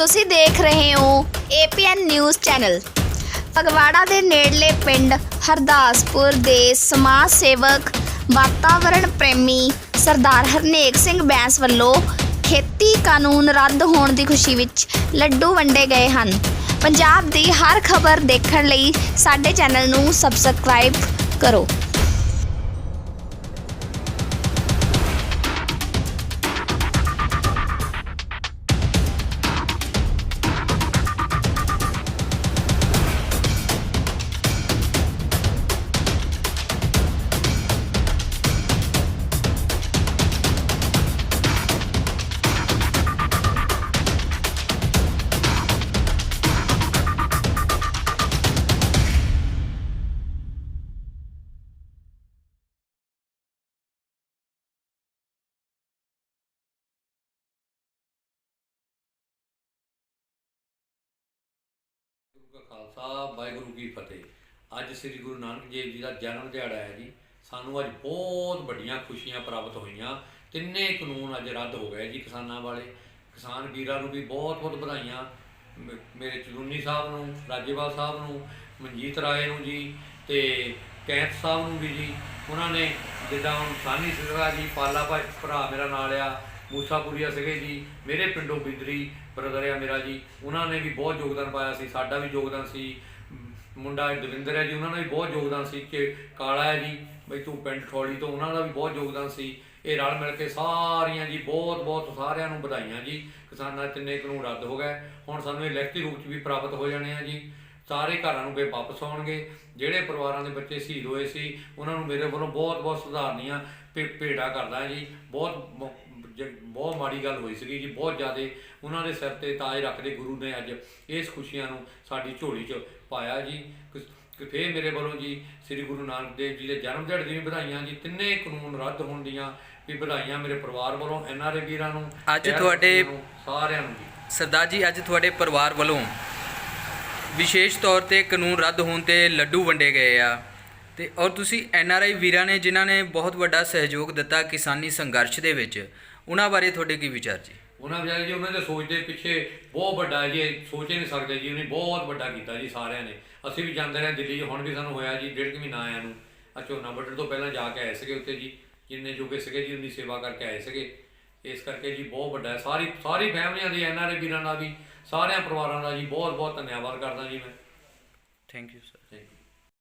ਤੁਸੀਂ ਦੇਖ ਰਹੇ ਹੋ APN ਨਿਊਜ਼ ਚੈਨਲ ਫਗਵਾੜਾ ਦੇ ਨੇੜਲੇ ਪਿੰਡ ਹਰਦਾਸਪੁਰ ਦੇ ਸਮਾਜ ਸੇਵਕ, ਵਾਤਾਵਰਣ ਪ੍ਰੇਮੀ ਸਰਦਾਰ ਹਰਨੇਕ ਸਿੰਘ ਬੈਂਸ ਵੱਲੋਂ ਖੇਤੀ ਕਾਨੂੰਨ ਰੱਦ ਹੋਣ ਦੀ ਖੁਸ਼ੀ ਵਿੱਚ ਲੱਡੂ ਵੰਡੇ ਗਏ ਹਨ। ਪੰਜਾਬ ਦੀ ਹਰ ਖਬਰ ਦੇਖਣ ਲਈ ਸਾਡੇ ਚੈਨਲ ਨੂੰ ਸਬਸਕ੍ਰਾਈਬ ਕਰੋ। ਗੁਰੂ ਕਾ ਖਾਲਸਾ, ਵਾਹਿਗੁਰੂ ਕੀ ਫਤਿਹ। ਅੱਜ ਸ੍ਰੀ ਗੁਰੂ ਨਾਨਕ ਦੇਵ ਜੀ ਦਾ ਜਨਮ ਦਿਹਾੜਾ ਹੈ ਜੀ। ਸਾਨੂੰ ਅੱਜ ਬਹੁਤ ਵੱਡੀਆਂ ਖੁਸ਼ੀਆਂ ਪ੍ਰਾਪਤ ਹੋਈਆਂ। ਤਿੰਨੇ ਕਾਨੂੰਨ ਅੱਜ ਰੱਦ ਹੋ ਗਏ ਜੀ ਕਿਸਾਨਾਂ ਵਾਲੇ। ਕਿਸਾਨ ਵੀਰਾਂ ਨੂੰ ਵੀ ਬਹੁਤ ਬਹੁਤ ਵਧਾਈਆਂ। ਮ- ਮੇਰੇ ਚਲੂਨੀ ਸਾਹਿਬ ਨੂੰ, ਰਾਜੇਵਾਲ ਸਾਹਿਬ ਨੂੰ, ਮਨਜੀਤ ਰਾਏ ਨੂੰ ਜੀ ਤੇ ਕੈਂਥ ਸਾਹਿਬ ਨੂੰ ਵੀ ਜੀ। ਉਹਨਾਂ ਨੇ ਜਿੱਦਾਂ ਹੁਣ ਸਾਨੀ ਸਿੰਘਾ ਜੀ, ਪਾਲਾ ਭਾਈ ਭਰਾ ਮੇਰਾ ਨਾਲ ਆ। ਮੂਸਾਪੁਰੀਆ ਸੀਗੇ ਜੀ, ਮੇਰੇ ਪਿੰਡੋਂ ਬਿਦਰੀ ਬ੍ਰਦਰ ਆ ਮੇਰਾ ਜੀ, ਉਹਨਾਂ ਨੇ ਵੀ ਬਹੁਤ ਯੋਗਦਾਨ ਪਾਇਆ ਸੀ, ਸਾਡਾ ਵੀ ਯੋਗਦਾਨ ਸੀ। ਮੁੰਡਾ ਦਵਿੰਦਰ ਹੈ ਜੀ, ਉਹਨਾਂ ਦਾ ਵੀ ਬਹੁਤ ਯੋਗਦਾਨ ਸੀ, ਕਿ ਕਾਲਾ ਹੈ ਜੀ, ਬਈ ਤੂੰ ਪਿੰਡ ਠੋਲੀ ਤੋਂ, ਉਹਨਾਂ ਦਾ ਵੀ ਬਹੁਤ ਯੋਗਦਾਨ ਸੀ। ਇਹ ਰਲ ਮਿਲ ਕੇ ਸਾਰੀਆਂ ਜੀ, ਬਹੁਤ ਬਹੁਤ ਸਾਰਿਆਂ ਨੂੰ ਵਧਾਈਆਂ ਜੀ। ਕਿਸਾਨਾਂ ਦੇ ਤਿੰਨੇ ਕਾਨੂੰਨ ਰੱਦ ਹੋ ਗਏ। ਹੁਣ ਸਾਨੂੰ ਇਹ ਲਿਖਤੀ ਰੂਪ 'ਚ ਵੀ ਪ੍ਰਾਪਤ ਹੋ ਜਾਣੇ ਆ ਜੀ। ਸਾਰੇ ਘਰਾਂ ਨੂੰ ਵੇ ਵਾਪਸ ਆਉਣਗੇ। ਜਿਹੜੇ ਪਰਿਵਾਰਾਂ ਦੇ ਬੱਚੇ ਸ਼ਹੀਦ ਹੋਏ ਸੀ, ਉਹਨਾਂ ਨੂੰ ਮੇਰੇ ਵੱਲੋਂ ਬਹੁਤ ਬਹੁਤ ਸੁਧਾਰਨੀਆਂ ਭੇ ਭੇੜਾ ਕਰਦਾ ਜੀ। ਬਹੁਤ ਬਹੁਤ ਮਾੜੀ ਗੱਲ ਹੋਈ ਸੀਗੀ ਜੀ ਬਹੁਤ ਜ਼ਿਆਦਾ ਉਹਨਾਂ ਦੇ ਸਿਰ ਤੇ ਤਾਜ ਰੱਖਦੇ ਗੁਰੂ ਨੇ ਅੱਜ ਇਸ ਖੁਸ਼ੀਆਂ ਨੂੰ ਸਾਡੀ ਝੋਲੀ 'ਚ ਪਾਇਆ ਜੀ। ਕਿ- ਫੇਰ ਮੇਰੇ ਵੱਲੋਂ ਜੀ ਸ੍ਰੀ ਗੁਰੂ ਨਾਨਕ ਦੇਵ ਜੀ ਦੇ ਜਨਮ ਦਿਹਾੜੇ ਦੀਆਂ ਵਧਾਈਆਂ ਜੀ ਤਿੰਨੇ ਕਾਨੂੰਨ ਰੱਦ ਹੋਣ ਦੀਆਂ ਵੀ ਵਧਾਈਆਂ ਮੇਰੇ ਪਰਿਵਾਰ ਵੱਲੋਂ ਐਨਆਰਏ ਵੀਰਾਂ ਨੂੰ ਅੱਜ ਤੁਹਾਡੇ- ਸਾਰਿਆਂ ਨੂੰ ਜੀ। ਸਰਦਾਰ ਜੀ ਅੱਜ ਤੁਹਾਡੇ ਪਰਿਵਾਰ ਵੱਲੋਂ ਵਿਸ਼ੇਸ਼ ਤੌਰ ਤੇ ਕਾਨੂੰਨ ਰੱਦ ਹੋਣ ਤੇ ਲੱਡੂ ਵੰਡੇ ਗਏ ਆ। ਤੇ ਔਰ ਤੁਸੀਂ ਐਨ ਆਰ ਆਈ ਵੀਰਾਂ ਨੇ ਜਿਨ੍ਹਾਂ ਨੇ ਬਹੁਤ ਵੱਡਾ ਸਹਿਯੋਗ ਦਿੱਤਾ ਕਿਸਾਨੀ ਸੰਘਰਸ਼ ਦੇ ਵਿੱਚ ਉਹਨਾਂ ਬਾਰੇ ਤੁਹਾਡੇ ਕੀ ਵਿਚਾਰ ਜੀ? ਉਹਨਾਂ ਵਿਚਾਰੇ ਜੀ ਉਹਨਾਂ ਦੇ ਸੋਚ ਦੇ ਪਿੱਛੇ ਬਹੁਤ ਵੱਡਾ ਜੀ ਸੋਚ ਹੀ ਨਹੀਂ ਸਕਦੇ ਜੀ ਉਹਨੇ ਬਹੁਤ ਵੱਡਾ ਕੀਤਾ ਜੀ ਸਾਰਿਆਂ ਨੇ। ਅਸੀਂ ਵੀ ਜਾਂਦੇ ਰਹੇ ਦਿੱਲੀ ਹੁਣ ਵੀ ਸਾਨੂੰ ਹੋਇਆ ਜੀ ਡੇਢ ਕੁ ਮਹੀਨਾ ਆਇਆ ਨੂੰ। ਆ ਝੋਨਾ ਵੱਢਣ ਤੋਂ ਪਹਿਲਾਂ ਜਾ ਕੇ ਆਏ ਸੀਗੇ ਉੱਥੇ ਜੀ ਜਿੰਨੇ ਜੋਗੇ ਸੀਗੇ ਜੀ ਉਨੀ ਸੇਵਾ ਕਰਕੇ ਆਏ ਸੀਗੇ। ਇਸ ਕਰਕੇ ਜੀ ਬਹੁਤ ਵੱਡਾ ਹੈ। ਸਾਰੀ ਸਾਰੀ ਫੈਮਲੀਆਂ ਦੀ ਐਨਆਰਏ ਵੀਰਾਂ ਦਾ ਵੀ ਸਾਰਿਆਂ ਪਰਿਵਾਰਾਂ ਦਾ ਜੀ ਬਹੁਤ ਬਹੁਤ ਧੰਨਵਾਦ ਕਰਦਾ ਜੀ ਮੈਂ। Thank you sir